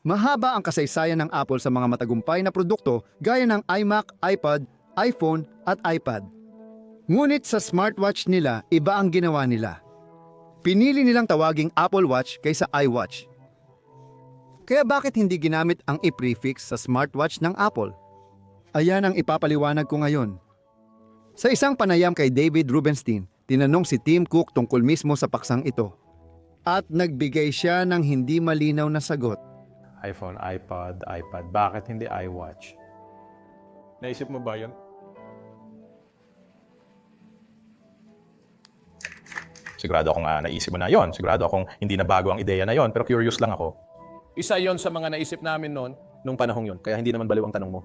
Mahaba ang kasaysayan ng Apple sa mga matagumpay na produkto gaya ng iMac, iPad, iPhone at iPad. Ngunit sa smartwatch nila, iba ang ginawa nila. Pinili nilang tawaging Apple Watch kaysa iWatch. Kaya bakit hindi ginamit ang i-prefix sa smartwatch ng Apple? Ayan ang ipapaliwanag ko ngayon. Sa isang panayam kay David Rubenstein, tinanong si Tim Cook tungkol mismo sa paksang ito. At nagbigay siya ng hindi malinaw na sagot. iPhone, iPad, iPad. Bakit hindi iWatch? Naisip mo ba yun? Sigurado akong ah, naisip mo na yon. Sigurado akong hindi na bago ang ideya na yon. Pero curious lang ako. Isa yon sa mga naisip namin noon nung panahong yon. Kaya hindi naman baliw ang tanong mo.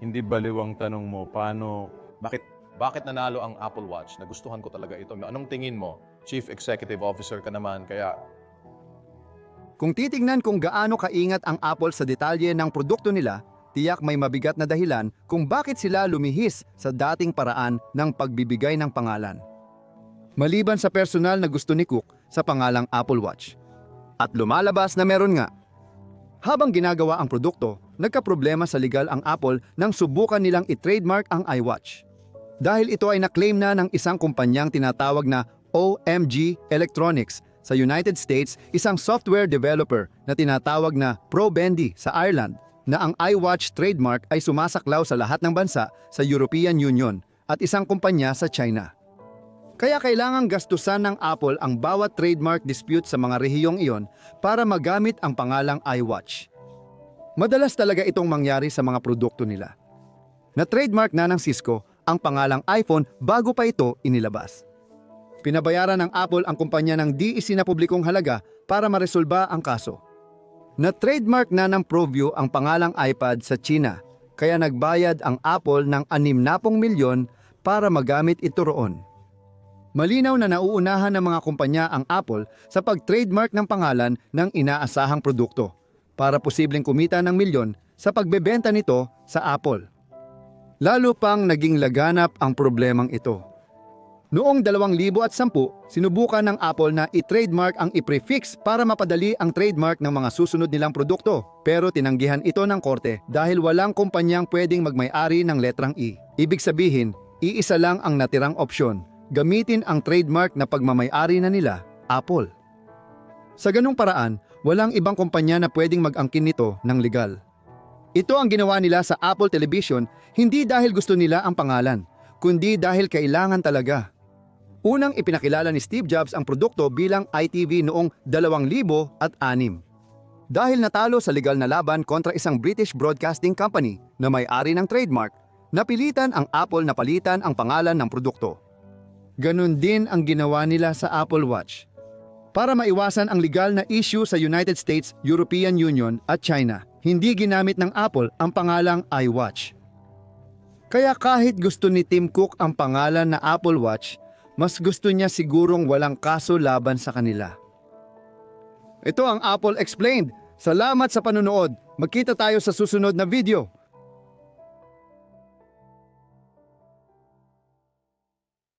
Hindi baliw ang tanong mo. Paano, bakit, bakit nanalo ang Apple Watch? Nagustuhan ko talaga ito. Anong tingin mo? Chief Executive Officer ka naman, kaya Kung titingnan kung gaano kaingat ang Apple sa detalye ng produkto nila, tiyak may mabigat na dahilan kung bakit sila lumihis sa dating paraan ng pagbibigay ng pangalan. Maliban sa personal na gusto ni Cook sa pangalang Apple Watch. At lumalabas na meron nga. Habang ginagawa ang produkto, nagkaproblema sa legal ang Apple nang subukan nilang i-trademark ang iWatch. Dahil ito ay naklaim na ng isang kumpanyang tinatawag na OMG Electronics sa United States, isang software developer na tinatawag na ProBendy sa Ireland, na ang iWatch trademark ay sumasaklaw sa lahat ng bansa sa European Union at isang kumpanya sa China. Kaya kailangang gastusan ng Apple ang bawat trademark dispute sa mga rehiyong iyon para magamit ang pangalang iWatch. Madalas talaga itong mangyari sa mga produkto nila. Na-trademark na ng Cisco ang pangalang iPhone bago pa ito inilabas. Pinabayaran ng Apple ang kumpanya ng di isinapublikong halaga para maresolba ang kaso. Na-trademark na ng Proview ang pangalang iPad sa China, kaya nagbayad ang Apple ng 60 milyon para magamit ito roon. Malinaw na nauunahan ng mga kumpanya ang Apple sa pag-trademark ng pangalan ng inaasahang produkto para posibleng kumita ng milyon sa pagbebenta nito sa Apple. Lalo pang naging laganap ang problemang ito. Noong 2010, sinubukan ng Apple na i-trademark ang i-prefix para mapadali ang trademark ng mga susunod nilang produkto. Pero tinanggihan ito ng korte dahil walang kumpanyang pwedeng magmay-ari ng letrang E. Ibig sabihin, iisa lang ang natirang opsyon. Gamitin ang trademark na pagmamay-ari na nila, Apple. Sa ganung paraan, walang ibang kumpanya na pwedeng mag-angkin nito ng legal. Ito ang ginawa nila sa Apple Television hindi dahil gusto nila ang pangalan, kundi dahil kailangan talaga. Unang ipinakilala ni Steve Jobs ang produkto bilang ITV noong 2006. Dahil natalo sa legal na laban kontra isang British broadcasting company na may-ari ng trademark, napilitan ang Apple na palitan ang pangalan ng produkto. Ganon din ang ginawa nila sa Apple Watch. Para maiwasan ang legal na issue sa United States, European Union at China, hindi ginamit ng Apple ang pangalang iWatch. Kaya kahit gusto ni Tim Cook ang pangalan na Apple Watch, mas gusto niya sigurong walang kaso laban sa kanila. Ito ang Apple Explained. Salamat sa panonood. Magkita tayo sa susunod na video.